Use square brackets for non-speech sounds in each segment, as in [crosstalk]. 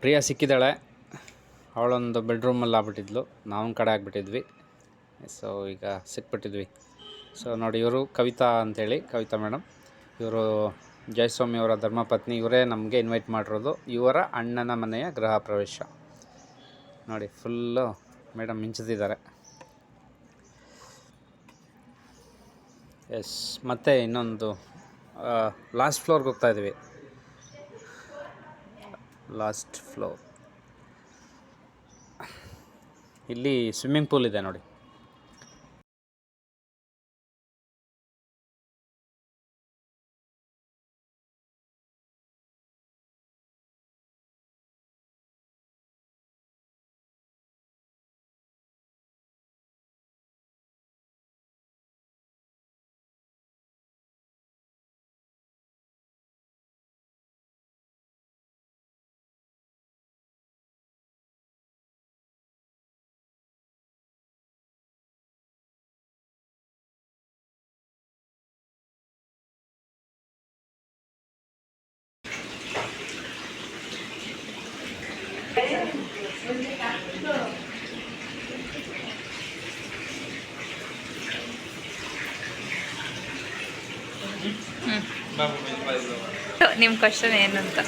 ಪ್ರಿಯಾ ಸಿಕ್ಕಿದ್ದಾಳೆ. ಅವಳೊಂದು ಬೆಡ್ರೂಮಲ್ಲಿ ಆಗ್ಬಿಟ್ಟಿದ್ಲು. ನಾವು ಕಡೆ ಆಗಿಬಿಟ್ಟಿದ್ವಿ. ಸೊ ಈಗ ಸಿಕ್ಬಿಟ್ಟಿದ್ವಿ. ಸೊ ನೋಡಿ, ಇವರು ಕವಿತಾ ಅಂತೇಳಿ, ಕವಿತಾ ಮೇಡಮ್. ಇವರು ಜಯಸ್ವಾಮಿ ಅವರ ಧರ್ಮಪತ್ನಿ. ಇವರೇ ನಮಗೆ ಇನ್ವೈಟ್ ಮಾಡಿರೋದು. ಇವರ ಅಣ್ಣನ ಮನೆಯ ಗೃಹ ಪ್ರವೇಶ. ನೋಡಿ ಫುಲ್ಲು ಮೇಡಮ್ ಮಿಂಚುತ್ತಿದ್ದಾರೆ ಎಸ್ ಮತ್ತೆ ಇನ್ನೊಂದು ಲಾಸ್ಟ್ ಫ್ಲೋರ್ಗೆ ಹೋಗ್ತಾ ಇದ್ದೀವಿ ಲಾಸ್ಟ್ ಫ್ಲೋರ್. ಇಲ್ಲಿ ಸ್ವಿಮ್ಮಿಂಗ್ ಪೂಲ್ ಇದೆ ನೋಡಿ. ನಿಮ್ಮ ಕ್ವಶನ್ ಏನು ಅಂತ?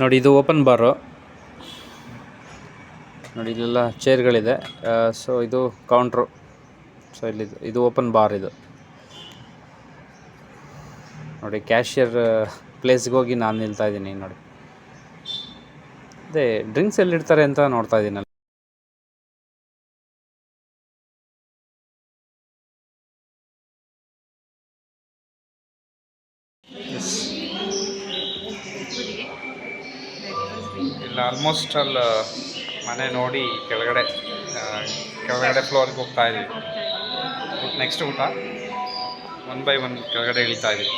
ನೋಡಿ, ಇದು ಓಪನ್ ಬಾರು ನೋಡಿ, ಇಲ್ಲೆಲ್ಲ ಚೇರ್ಗಳಿದೆ ಸೊ ಇದು ಕೌಂಟ್ರು ಸೊ ಇಲ್ಲಿ ಇದು ಓಪನ್ ಬಾರ್ ಇದು. ನೋಡಿ ಕ್ಯಾಶಿಯರ್ ಪ್ಲೇಸ್ಗೆ ಹೋಗಿ ನಾನು ನಿಲ್ತಾ ಇದ್ದೀನಿ ನೋಡಿ. ಅದೇ ಡ್ರಿಂಕ್ಸ್ ಎಲ್ಲಿಡ್ತಾರೆ ಅಂತ ನೋಡ್ತಾ ಇದ್ದೀನಲ್ಲ ಆಲ್ಮೋಸ್ಟ್ ಅಲ್ಲಿ ಮನೆ ನೋಡಿ ಕೆಳಗಡೆ ಕೆಳಗಡೆ ಫ್ಲೋರ್ಗೆ ಹೋಗ್ತಾ ಇದ್ದೀವಿ. ನೆಕ್ಸ್ಟ್ ಊಟ ಒನ್ ಬೈ ಒನ್ ಕೆಳಗಡೆ ಇಳಿತಾ ಇದ್ದೀವಿ.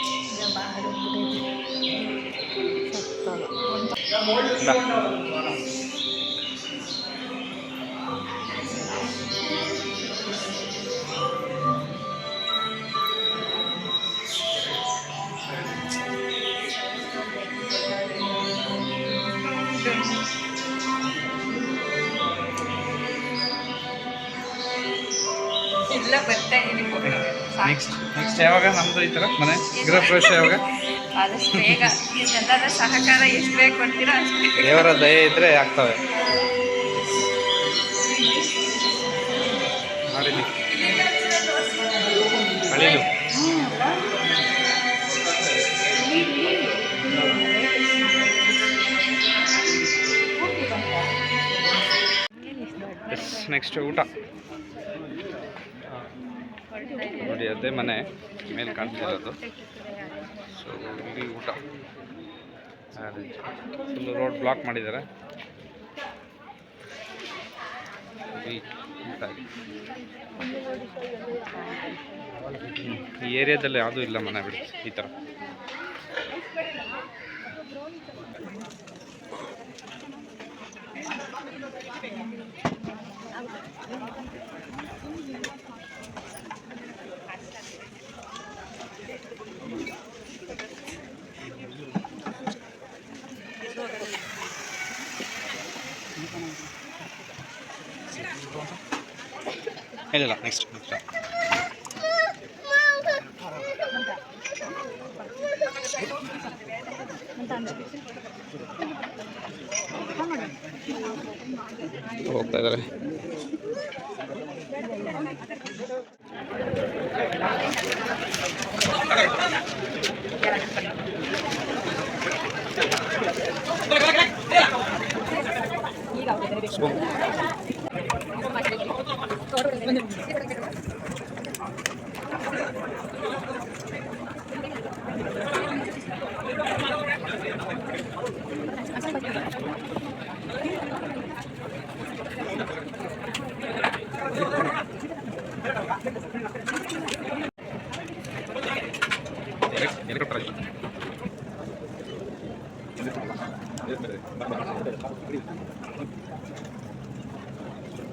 ಇಲ್ಲ ಬರ್ತಾ ಇದೀನಿ ನೆಕ್ಸ್ಟ್ ನೆಕ್ಸ್ಟ್ ಯಾವಾಗ? ನಮ್ಮದು ಈ ಥರ ಮನೆ. ಗೃಹ ಪ್ರವೇಶ ಯಾವಾಗ? ಆದಷ್ಟು ಬೇಗ. ಎಲ್ಲರ ಸಹಕಾರ ಎಷ್ಟು ಬೇಗ ಕೊಡ್ತೀರೋ ಅಷ್ಟು. ಬೇಗ. ದೇವರ ದಯೆ ಇದ್ದರೆ ಆಗ್ತವೆ. ಅಳಿಲು ನೆಕ್ಸ್ಟ್ ಊಟ. ನೋಡಿ, ಅದೇ ಮನೆ ಮೇಲೆ ಕಾಣ್ತಿರೋದು. ಸೊ ಇಲ್ಲಿ ಊಟ. ಫುಲ್ ರೋಡ್ ಬ್ಲಾಕ್ ಮಾಡಿದ್ದಾರೆ. ಈ ಏರಿಯಾದಲ್ಲಿ ಯಾವುದೂ ಇಲ್ಲ ಮನೆ ಬಿಡಿ, ಈ ಥರ. ಇಲ್ಲ ನೆಕ್ಸ್ಟ್ ನೆಕ್ಸ್ಟ್ ಹೋಗ್ತಾ ಇದ್ದಾರೆ எனக்கு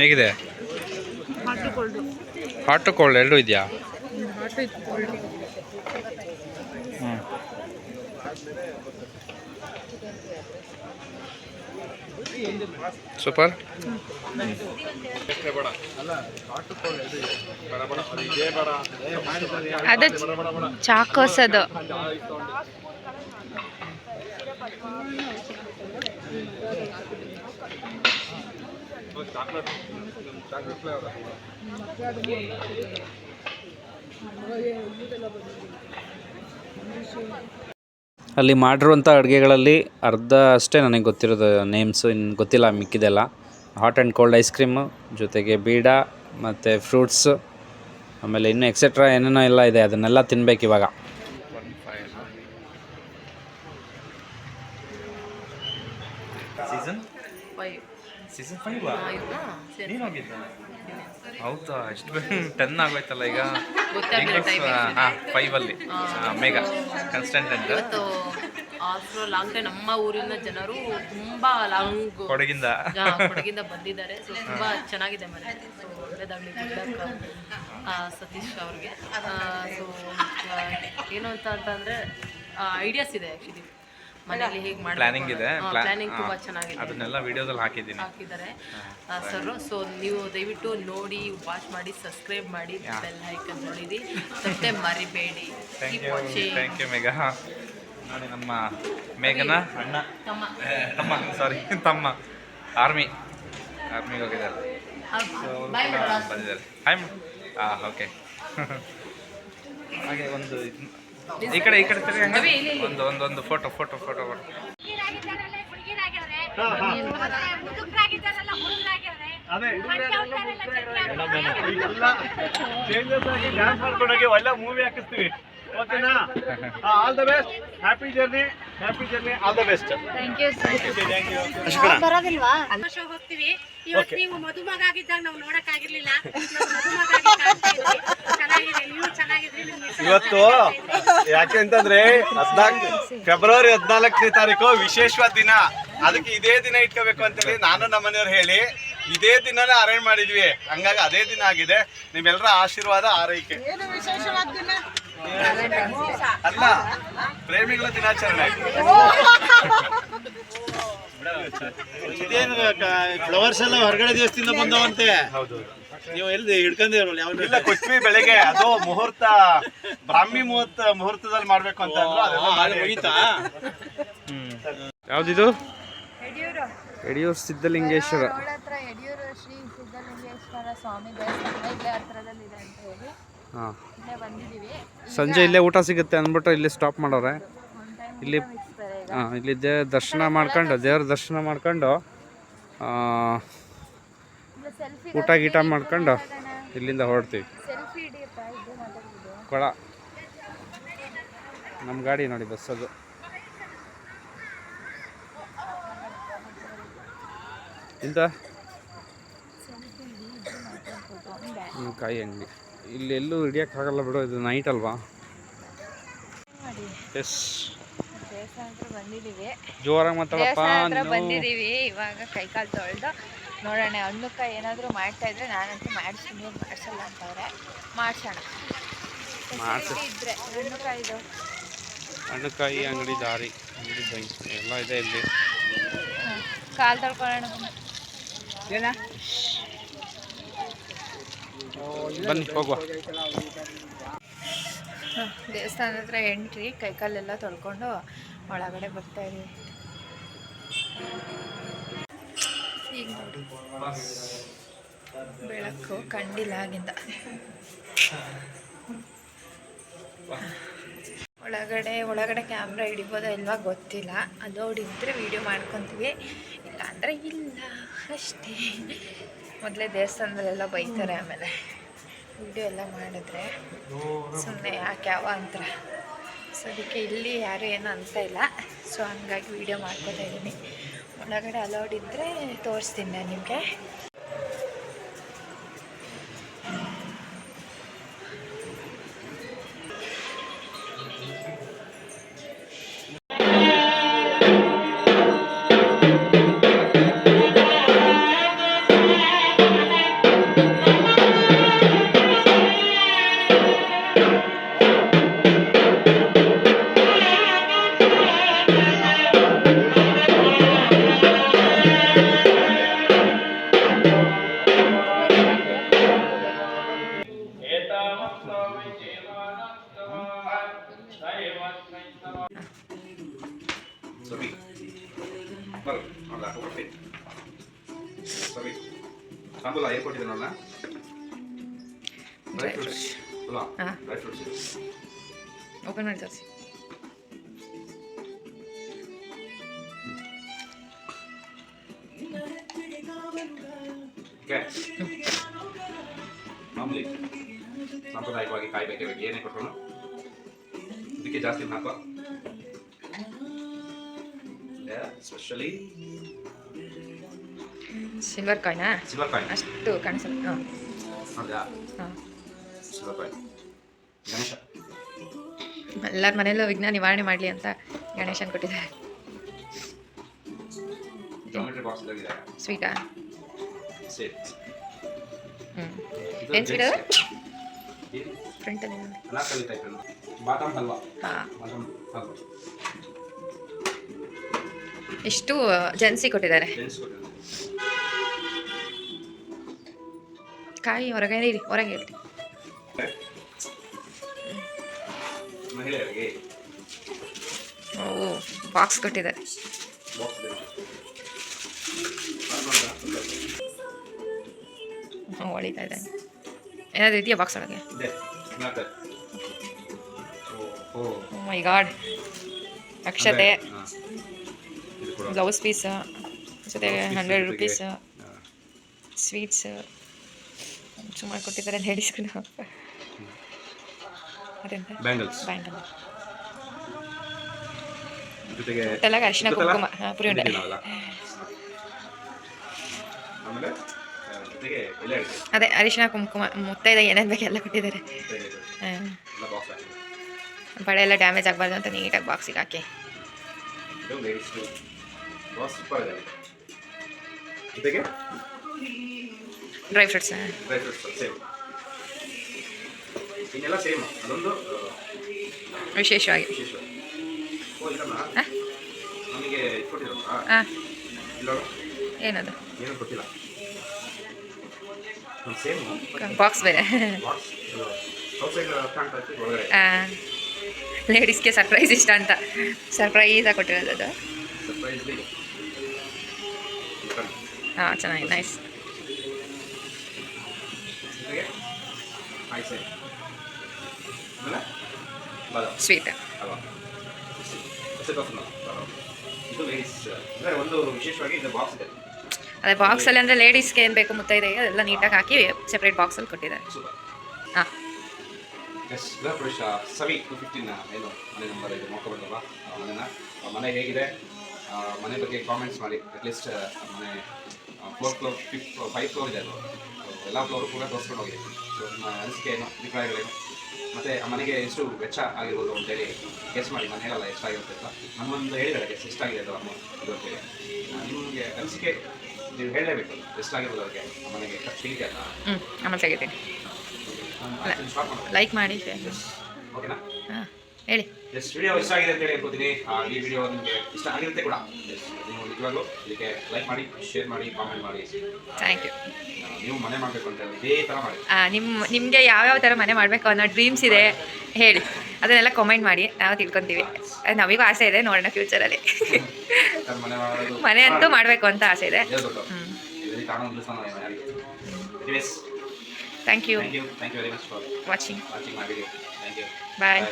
ಹೇಗಿದೆ? ಹಾಟ್ ಕೋಲ್ಡ್ ಎರಡೂ ಇದೆಯಾ? ಹ್ಞೂ ಸೂಪರ್. ಅದು ಚಾಕೋಸ್ ಅದು ಅಲ್ಲಿ ಮಾಡಿರುವಂಥ ಅಡುಗೆಗಳಲ್ಲಿ ಅರ್ಧ ಅಷ್ಟೇ ನನಗೆ ಗೊತ್ತಿರೋದು ನೇಮ್ಸು ಇನ್ನು ಗೊತ್ತಿಲ್ಲ ಮಿಕ್ಕಿದೆಲ್ಲ. Hot and cold ice cream ಜೊತೆಗೆ ಬೀಡ ಮತ್ತು ಫ್ರೂಟ್ಸು ಆಮೇಲೆ ಇನ್ನೂ ಎಕ್ಸೆಟ್ರಾ ಏನೇನೋ ಎಲ್ಲ ಇದೆ ಅದನ್ನೆಲ್ಲ ತಿನ್ಬೇಕು ಇವಾಗ. ಸೀಸನ್ ಸೀಸನ್ ಫೈವ್ ಹೌದಾ? ಎಷ್ಟು ಟೆನ್ ಆಗೋಯ್ತಲ್ಲ ಈಗ? ಹಾಂ ಫೈವಲ್ಲಿ ಮೇಗ ಕನ್ಸ್ಟೆಂಟ್ ಅಂತ ಆಫ್ಟರ್ ಲಾಂಗ್ ಟೈಮ್ ನಮ್ಮ ಊರಿನ ಜನರು ತುಂಬಾ ಲಾಂಗ್ ಕೊಡಗಿಂದ. ಕೊಡಗಿಂದ ಬಂದಿದ್ದಾರೆ. ಸೊ ತುಂಬಾ ಚೆನ್ನಾಗಿದೆ ಮನೆ. ಸೊ ಒಳ್ಳೇದಾಗಲಿ ಸತೀಶ್ ಅವ್ರಿಗೆ. ಸೊ ಏನು ಅಂತ ಅಂತಂದ್ರೆ ಐಡಿಯಾಸ್ ಇದೆ ಆ್ಯಕ್ಚುಲಿ ಮನೆಯಲ್ಲಿ ಹೇಗೆ ಮಾಡಿ ಪ್ಲಾನಿಂಗ್ ಇದೆ. ಪ್ಲಾನಿಂಗ್ ತುಂಬಾ ಚೆನ್ನಾಗಿದೆ. ಅದನ್ನೆಲ್ಲ ವಿಡಿಯೋದಲ್ಲಿ ಹಾಕಿದ್ದೀನಿ. ಹಾಕಿದ್ದಾರೆ. ಸರ್. ಸೊ ನೀವು ದಯವಿಟ್ಟು ನೋಡಿ ವಾಚ್ ಮಾಡಿ ಸಬ್ಸ್ಕ್ರೈಬ್ ಮಾಡಿ ಬೆಲ್ ಐಕನ್ ನೋಡಿದಿ ಮತ್ತೆ ಮರಿಬೇಡಿ. Thank you. ಥ್ಯಾಂಕ್ ಯು ಮೇಘ ನೋಡಿ ನಮ್ಮ ಮೇಘನ ಅಣ್ಣ. ತಮ್ಮ. ತಮ್ಮ ಸಾರಿ [laughs] ತಮ್ಮ. ಆರ್ಮಿ. ಆರ್ಮಿಗೆ ಹೋಗಿದ್ದಾರೆ. ಬಂದಿದ್ದಾರೆ. ಹಾಯ್ ಹಾಂ ಓಕೆ ಹಾಗೆ ಒಂದು ಈ ಕಡೆ ಈ ಕಡೆ ತಿರ್ಗಿ. ಒಂದು ಒಂದು ಒಂದು ಫೋಟೋ ಫೋಟೋ ಫೋಟೋ ಫೋಟೋ ಆಗಿ ಡ್ಯಾನ್ಸ್ ಮಾಡ್ಕೊಂಡೋಗಿ ಒಳ್ಳೆ ಮೂವಿ ಹಾಕಿಸ್ತೀವಿ. ಓಕೆನಾ? All the best happy journey happy journey all the best ಬರೋದಿಲ್ವಾ? Show ಹೋಗ್ತೀವಿ. ಇವತ್ತು ನೀವು ಮದುಮಗ ಆಗಿದ್ದಾಗ ನಾವು ನೋಡಕ್ ಆಗಿರ್ಲಿಲ್ಲ ಮದುಮಗ ಇವತ್ತು ಯಾಕೆ ಅಂತಂದ್ರೆ ಹದ್ನಾಲ್ಕು ಫೆಬ್ರವರಿ ಹದಿನಾಲ್ಕನೇ ತಾರೀಕು ವಿಶೇಷವಾದ ದಿನ. ಅದಕ್ಕೆ ಇದೇ ದಿನ ಇಟ್ಕೋಬೇಕು ಅಂತೇಳಿ ನಾನು ನಮ್ಮ ಮನೆಯವ್ರು ಹೇಳಿ ಇದೇ ದಿನನೇ ಅರೇಂಜ್ ಮಾಡಿದ್ವಿ. ಹಂಗಾಗಿ ಅದೇ ದಿನ ಆಗಿದೆ. ನಿಮ್ಮೆಲ್ಲರ ಆಶೀರ್ವಾದ ಆರೈಕೆ. ಅಲ್ಲ ಪ್ರೇಮಿಗಳ ದಿನಾಚರಣೆ. ಇದೇನು ಫ್ಲವರ್ಸ್ ಎಲ್ಲ ಹೊರಗಡೆ ದಿವಸದಿಂದ ಬಂದವಂತೆ. ಹೌದು. ನೀವು ಎಲ್ಲಿ ಹಿಡ್ಕೊಂಡಿರಲ್ಲ ಯಾವ ಇಲ್ಲ ಕೊಟ್ವಿ ಬೆಳಿಗ್ಗೆ ಅದು ಮುಹೂರ್ತ ಬ್ರಾಹ್ಮಿ ಮುಹೂರ್ತ ಮುಹೂರ್ತದಲ್ಲಿ ಮಾಡ್ಬೇಕು ಅಂತ ಅಂದ್ರು ಅದೆಲ್ಲ ಮಾಡಿ ಮುಗೀತಾ? ಯಾವುದಿದು? ಯಡಿಯೂರು. ಸಿದ್ಧಲಿಂಗೇಶ್ವರ. ಯಡಿಯೂರು ಶ್ರೀ ಸಿದ್ಧಲಿಂಗೇಶ್ವರ ಸ್ವಾಮಿ ದೇವಸ್ಥಾನ ಇಲ್ಲೇ ಹತ್ರದಲ್ಲಿದೆ ಅಂತ ಹೇಳಿ. ಹಾಂ. ಇಲ್ಲೇ ಬಂದಿದ್ದೀವಿ. ಸಂಜೆ ಇಲ್ಲೇ ಊಟ ಸಿಗುತ್ತೆ ಅಂದ್ಬಿಟ್ಟು ಇಲ್ಲಿ ಸ್ಟಾಪ್ ಮಾಡೋರೆ. ಇಲ್ಲಿ ಹಾಂ ಇಲ್ಲಿ ದೇ ದರ್ಶನ ಮಾಡ್ಕೊಂಡು ದೇವ್ರ ದರ್ಶನ ಮಾಡ್ಕೊಂಡು ಊಟ ಗೀಟ ಮಾಡ್ಕೊಂಡು ಇಲ್ಲಿಂದ ಹೊರಡ್ತೀವಿ. ಕೊಳ. ನಮ್ಮ ಗಾಡಿ ನೋಡಿ ಬಸ್ ಅದು ಇಂತ ಕಾಯಿ ಅಂಗಡಿ. ಇಲ್ಲಿ ಎಲ್ಲೂ ಹಿಡಿಯೋಕ್ಕಾಗಲ್ಲ ಬಿಡು ಇದು ನೈಟ್ ಅಲ್ವಾ? ಎಸ್ ಜೋರಾಗಿ ಮಾತಾಡಪ್ಪ ಬಂದಿದ್ದೀವಿ. ಇವಾಗ ಕೈಕಾಲು ತೊಳೆದು. ನೋಡೋಣ ಅನ್ನಕ್ಕ ಏನಾದರೂ ಮಾಡ್ತಾ ಇದ್ರೆ ನಾನಂತೂ ಮಾಡಿಸ್ತೀನಿ ಮಾಡಿಸಲ್ಲ ಅಂತವ್ರೆ. ಮಾಡ್ಸೋಣ. ಮಾಡ್ಸು. ಇದ್ರೆ ಹಣ್ಣುಕಾಯಿದು ಹಣ್ಣುಕಾಯಿ ಅಂಗಡಿ ದಾರಿ ಅಂಗಡಿ ಬೈ ಎಲ್ಲ ಇದೆ ಇಲ್ಲಿ. ಕಾಲು ತಳ್ಕೊಳ್ಳೋಣ. ಬನ್ನಿ ಹೋಗುವ. ಹ, ದೇವಸ್ಥಾನದ ಹತ್ರ ಎಂಟ್ರಿ ಕೈಕಾಲೆಲ್ಲ ತೊಳ್ಕೊಂಡು ಒಳಗಡೆ ಬರ್ತಾ ಇದೀವಿ ಬೆಳಕು ಕಂಡಿಲ್ಲ ಆಗಿಂದ ಒಳಗಡೆ ಒಳಗಡೆ ಕ್ಯಾಮ್ರಾ ಹಿಡಿಬೋದಾ ಇಲ್ವಾ ಗೊತ್ತಿಲ್ಲ. ಅದು ಹೊಡಿದ್ರೆ ವೀಡಿಯೋ ಮಾಡ್ಕೊತೀವಿ. ಇಲ್ಲ ಅಂದರೆ ಇಲ್ಲ, ಅಷ್ಟೇ. ಮೊದಲೇ ದೇವಸ್ಥಾನದಲ್ಲೆಲ್ಲ ಬೈತಾರೆ ಆಮೇಲೆ. ವಿಡಿಯೋ ಎಲ್ಲ ಮಾಡಿದ್ರೆ ಸುಮ್ಮನೆ ಯಾಕೆ ಯಾವ ಅಂತಾರೆ. ಸೊ ಅದಕ್ಕೆ ಇಲ್ಲಿ ಯಾರು ಏನು ಅಂತ ಇಲ್ಲ. ಸೊ ಹಂಗಾಗಿ ವಿಡಿಯೋ ಮಾಡ್ಕೊತಾ ಇದ್ದೀನಿ. ಒಳಗಡೆ ಅಲೌಡ್ ಇದ್ದರೆ ತೋರಿಸ್ತೀನಿ ನಾನು ನಿಮಗೆ. ಓಪನ್ ಮಾಡಿ ತೋರಿಸಿ ಓಕೆ ಮಾಮೂಲಿ ಸಾಂಪ್ರದಾಯಿಕವಾಗಿ ಕಾಯ್ಬೇಕಾಗಿ ಏನೇ ಕೊಟ್ಟರು ಇದಕ್ಕೆ ಜಾಸ್ತಿ ಹಾಕೋ ಸ್ಪೆಷಲಿ ಸಿಲ್ವರ್ ಕಾಯಿನಾ ಸಿಲ್ವರ್ ಕಾಯಿನ್ ಅಷ್ಟು ಕಾಣಿಸಲ್ಲ ಹಾಂ ಹೌದಾ ಹಾಂ ಸಿಲ್ವರ್ ಕಾಯಿನ್ ಗಣೇಶ ಎಲ್ಲರ ಮನೆಯಲ್ಲೂ ವಿಘ್ನ ನಿವಾರಣೆ ಮಾಡಲಿ ಅಂತ ಗಣೇಶನ್ ಕೊಟ್ಟಿದ್ದಾರೆ. ಸ್ವೀಟಾ? ಹ್ಞೂ ಏನು ಸ್ವೀಟ್ ಅದು? ಫ್ರಂಟಲ್ಲಿ ಹಾಂ. ಎಷ್ಟು ಜನ್ಸಿ ಕೊಟ್ಟಿದ್ದಾರೆ. ಕಾಯಿ ಹೊರಗೆ ಇರಿ ಹೊರಗೆ ಇರಿ ಮಹಿಳೆಯರಿಗೆ ಓ ಬಾಕ್ಸ್ ಕೊಟ್ಟಿದ್ದಾರೆ. ಹೊಳಿತಾ ಇದೆ ಏನಾದ್ರು ಇದೆಯಾ ಬಾಕ್ಸ್ ಒಳಗೆ? ಮೈ ಗಾಡ್ ಅಕ್ಷತೆ ಹಾಂ. ಬ್ಲೌಸ್ ಪೀಸ್ ಜೊತೆಗೆ ಹಂಡ್ರೆಡ್ ರುಪೀಸ್. ಸ್ವೀಟ್ಸ್ ಸುಮಾರು ಕೊಟ್ಟಿದ್ದಾರೆ ಲೇಡೀಸ್ಗಳು ಅದೆಂತ ಬ್ಯಾಂಗಲ್ಸ್ ಬ್ಯಾಂಗಲ್ ಜೊತೆಗೆ ಟೊಟ್ಟೆಲಾಗ ಅರಿಶಿನ ಕುಂಕುಮ. ಪುರಿ ಉಂಡೆ ಅದೇ ಅರಿಶಿನ ಕುಂಕುಮ ಮುತ್ತೈದ ಏನೇನು ಬೇಕು ಎಲ್ಲ ಕೊಟ್ಟಿದ್ದಾರೆ. ಬಳೆ ಎಲ್ಲ ಡ್ಯಾಮೇಜ್ ಆಗಬಾರ್ದು ಅಂತ ನೀಟಾಗಿ ಬಾಕ್ಸಿಗೆ ಹಾಕಿ. ಡ್ರೈ ಫ್ರೂಟ್ಸ್ ಡ್ರೈ ಫ್ರೂಟ್ಸ್ ಇನ್ನೆಲ್ಲ ಸೇಮ್ ಅದೊಂದು ವಿಶೇಷವಾಗಿ. ಓ? ನಮಗೆ ಹಾಂ ಇಲ್ಲ? ಏನದು? ಏನೂ ಕೊಟ್ಟಿಲ್ಲ. ಸೇಮ್ ಬಾಕ್ಸ್ ಬೇರೆ. ಔಟ್ಸೈಡ್ ಕಾಣ್ತಾ ಇತ್ತು ಒಳಗಡೆ. ಲೇಡೀಸ್ಗೆ ಸರ್ಪ್ರೈಸ್ ಇಷ್ಟ ಅಂತ. ಸರ್ಪ್ರೈಸಾಗಿ ಕೊಟ್ಟಿರೋದು ಅದು. ಸರ್ಪ್ರೈಸ್ಲಿ ಹಾಂ ಚೆನ್ನಾಗಿ. ನೈಸ್ ಆಯ್ತು ಸರ್ ಇದೆ ಅದೇ ಬಾಕ್ಸಲ್ಲಿ ಅಂದರೆ ಲೇಡೀಸ್ಗೆ ಏನು ಬೇಕು ಮುತ್ತೈದೆ ಅದೆಲ್ಲ ನೀಟಾಗಿ ಹಾಕಿ ಸೆಪ್ರೇಟ್ ಬಾಕ್ಸಲ್ಲಿ ಕೊಟ್ಟಿದ್ದಾರೆ ಹಾಂ ಎಸ್ ಸವಿ ಟು ಫಿಫ್ಟೀನ್ ಏನು ಮನೆ ನಂಬರ್ ಇದು ನೋಡ್ಕೊಬಂದಲ್ವಾ ಆ ಮನೆನ ಆ ಮನೆ ಹೇಗಿದೆ ಮನೆ ಬಗ್ಗೆ ಕಾಮೆಂಟ್ಸ್ ಮಾಡಿ ಅಟ್ಲೀಸ್ಟ್ ಮನೆ four floor fifth five floor ಇದೆ ಅದು ಎಲ್ಲ ಫ್ಲೋರ್ ಕೂಡ ತೋರಿಸ್ಕೊಂಡು ಹೋಗಿದೆ ಸೊ ನಿಮ್ಮ ಅನಿಸಿಕೆ ಏನು ಅಭಿಪ್ರಾಯಗಳೇನು ಮತ್ತು ಆ ಮನೆಗೆ ಎಷ್ಟು ವೆಚ್ಚ ಆಗಿರ್ಬೋದು ಅಂತೇಳಿ ಗೆಸ್ ಮಾಡಿ ಮನೆಗಲ್ಲ ಹೇಳಲ್ಲ ಎಷ್ಟಾಗಿರುತ್ತೆ ಅಂತ. ನಮ್ಮೊಂದು ಹೇಳಿದಾರೆ ಗೆಸ್ ಎಷ್ಟಾಗಿದೆ ಅದು ಅಮ್ಮ ಇದು ಅಂತೇಳಿ ನಿಮಗೆ ಅನಿಸಿಕೆ ನೀವು ಹೇಳಲೇಬೇಕು ಎಷ್ಟಾಗಿರ್ಬೋದು ಅದಕ್ಕೆ ಆ ಮನೆಗೆ? ಖರ್ಚು ಇದೆ ಅಲ್ಲ ಹ್ಞೂ ಆಮೇಲೆ ತೆಗಿತೀನಿ ಲೈಕ್ ಮಾಡಿ ಓಕೆನಾ ಹಾಂ. ಹೇಳಿ. ಎಸ್ ವಿಡಿಯೋ ಇಷ್ಟ ಆಗಿದೆ ಅಂತ ಹೇಳಿ ಅನ್ಕೋತೀನಿ. ಆ, ಈ ವಿಡಿಯೋ ನಿಮಗೆ ಇಷ್ಟ ಆಗಿರುತ್ತೆ ಕೂಡ. ನೀವು ನಿಜವಾಗ್ಲೂ ಇದಕ್ಕೆ ಲೈಕ್ ಮಾಡಿ ಶೇರ್ ಮಾಡಿ ಕಾಮೆಂಟ್ ಮಾಡಿ. ಥ್ಯಾಂಕ್ ಯು ನೀವು ಮನೆ ಮಾಡಬೇಕು ಅಂತ ಇದೇ ಥರ ಮಾಡಿ. ನಿಮ್ಮ ನಿಮಗೆ ಯಾವ್ಯಾವ ಥರ ಮನೆ ಮಾಡಬೇಕು ಅನ್ನೋ ಡ್ರೀಮ್ಸ್ ಇದೆ ಹೇಳಿ. ಅದನ್ನೆಲ್ಲ ಕಮೆಂಟ್ ಮಾಡಿ ನಾವು ತಿಳ್ಕೊಂತೀವಿ. ನಮಗೂ ಆಸೆ ಇದೆ ನೋಡೋಣ ಫ್ಯೂಚರಲ್ಲಿ ಮನೆ ಅಂತೂ ಮಾಡಬೇಕು ಅಂತ ಆಸೆ ಇದೆ. Thank you watching bye.